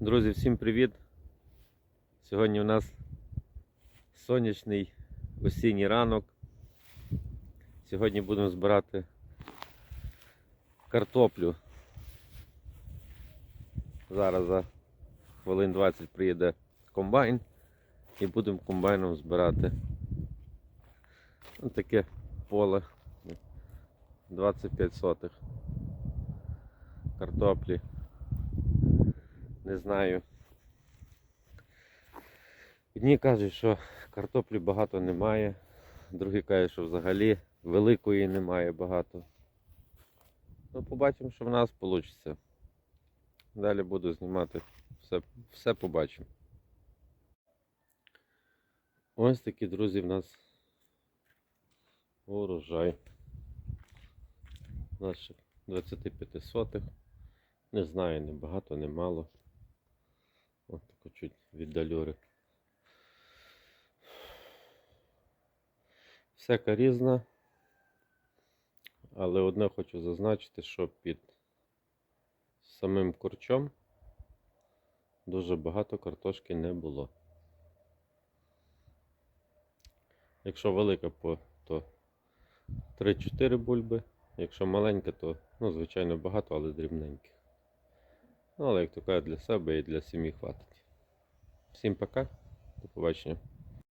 Друзі, всім привіт! Сьогодні у нас сонячний осінній ранок. Сьогодні будемо збирати картоплю. Зараз за хвилин 20 приїде комбайн і будемо комбайном збирати Ось таке поле 25 сотих картоплі. Не знаю. Одні кажуть, що картоплі багато немає, другі кажуть, що взагалі великої немає багато. Ну, побачимо, що в нас вийде. Далі буду знімати, все, все побачимо. Ось такі, друзі, в нас урожай. Наших 25 сотих. Не знаю, не багато, не мало. Ось тако чуть віддалюри. Всяка різна. Але одне хочу зазначити, що під самим корчом дуже багато картошки не було. Якщо велика, то 3-4 бульби. Якщо маленька, то, ну, звичайно, багато, але дрібненьких. Ну, але як то кажуть, для себе і для сім'ї хватить. Всім пока, до побачення.